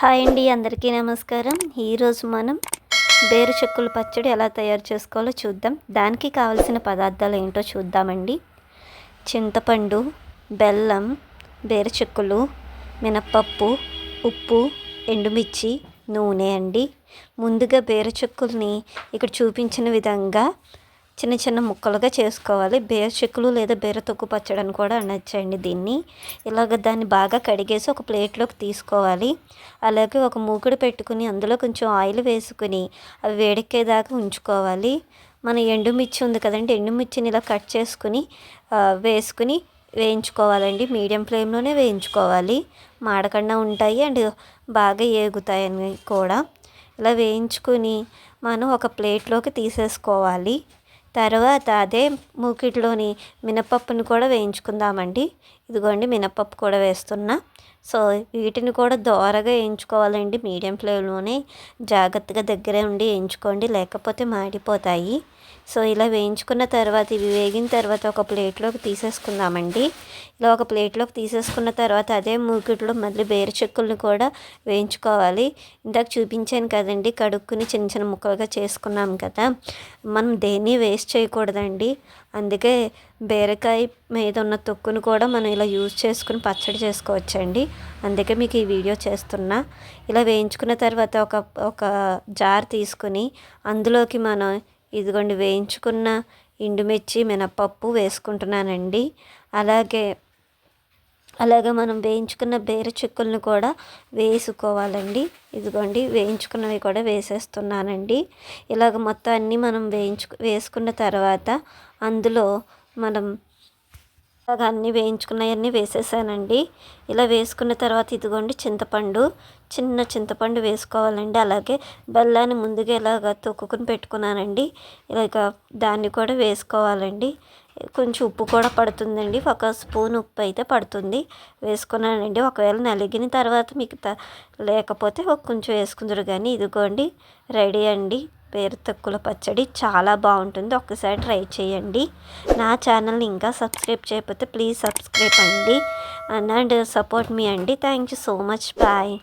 Hi అండి అందరికీ నమస్కారం. ఈరోజు మనం బేరు చెక్కుల పచ్చడి ఎలా తయారు చేసుకోవాలో చూద్దాం. దానికి కావలసిన పదార్థాలు ఏంటో చూద్దామండి. చింతపండు బెల్లం బేరు చెక్కులు మినప్పప్పు ఉప్పు ఎండుమిర్చి నూనె అండి. ముందుగా బేరు చెక్కుల్ని ఇక్కడ చూపించిన విధంగా చిన్న చిన్న ముక్కలుగా చేసుకోవాలి. బేర చిక్కులు లేదా బేర తొక్కు పచ్చడి అని కూడా అనొచ్చండి దీన్ని. ఇలాగ దాన్ని బాగా కడిగేసి ఒక ప్లేట్లోకి తీసుకోవాలి. అలాగే ఒక మూకుడు పెట్టుకుని అందులో కొంచెం ఆయిల్ వేసుకుని అవి వేడెక్కేదాకా ఉంచుకోవాలి. మన ఎండుమిర్చి ఉంది కదండి ఎండుమిర్చిని ఇలా కట్ చేసుకుని వేసుకుని వేయించుకోవాలండి. మీడియం ఫ్లేమ్లోనే వేయించుకోవాలి. మాడకుండా ఉంటాయి అండ్ బాగా ఏగుతాయని కూడా. ఇలా వేయించుకుని మనం ఒక ప్లేట్లోకి తీసేసుకోవాలి. తర్వాత అదే మూకిట్లోని మినపప్పును కూడా వేయించుకుందామండి. ఇదిగోండి మినప్పప్పు కూడా వేస్తున్నా. సో వీటిని కూడా దోరగా వేయించుకోవాలండి. మీడియం ఫ్లేమ్లోనే జాగ్రత్తగా దగ్గరే ఉండి వేయించుకోండి లేకపోతే మాడిపోతాయి. సో ఇలా వేయించుకున్న తర్వాత ఇవి వేగిన తర్వాత ఒక ప్లేట్లోకి తీసేసుకుందామండి. ఇలా ఒక ప్లేట్లోకి తీసేసుకున్న తర్వాత అదే మూకిట్లో మళ్ళీ బేరు చెక్కులను కూడా వేయించుకోవాలి. ఇందాక చూపించాను కదండి కడుక్కుని చిన్న చిన్న ముక్కలుగా చేసుకున్నాం కదా. మనం దేన్ని వేస్ట్ చేయకూడదండి. అందుకే బీరకాయ మీద ఉన్న తొక్కును కూడా మనం ఇలా యూజ్ చేసుకుని పచ్చడి చేసుకోవచ్చండి. అందుకే మీకు ఈ వీడియో చేస్తున్నా. ఇలా వేయించుకున్న తర్వాత ఒక ఒక జార్ తీసుకుని అందులోకి మనం ఇదిగోండి వేయించుకున్న ఎండుమిర్చి మినపప్పు వేసుకుంటున్నానండి. అలాగే అలాగే మనం వేయించుకున్న బేర చిక్కులను కూడా వేసుకోవాలండి. ఇదిగోండి వేయించుకున్నవి కూడా వేసేస్తున్నానండి. ఇలాగ మొత్తం అన్నీ మనం వేయించు వేసుకున్న తర్వాత అందులో మనం అన్నీ వేయించుకున్నవన్నీ వేసేసానండి. ఇలా వేసుకున్న తర్వాత ఇదిగోండి చింతపండు చిన్న చింతపండు వేసుకోవాలండి. అలాగే బెల్లాన్ని ముందుగా ఇలాగ తొక్కుకుని పెట్టుకున్నానండి. ఇలాగ దాన్ని కూడా వేసుకోవాలండి. కొంచెం ఉప్పు కూడా పడుతుందండి. ఒక స్పూన్ ఉప్పు అయితే పడుతుంది. వేసుకున్నానండి. ఒకవేళ నలిగిన తర్వాత మీకు లేకపోతే ఒక కొంచెం వేసుకుందరు కానీ ఇదిగోండి రెడీ అండి. పేరు తక్కువ పచ్చడి చాలా బాగుంటుంది. ఒక్కసారి ట్రై చేయండి. నా ఛానల్ని ఇంకా సబ్స్క్రైబ్ చేయకపోతే ప్లీజ్ సబ్స్క్రైబ్ అండి. అండ్ సపోర్ట్ మీ అండి. Thank you so much. Bye.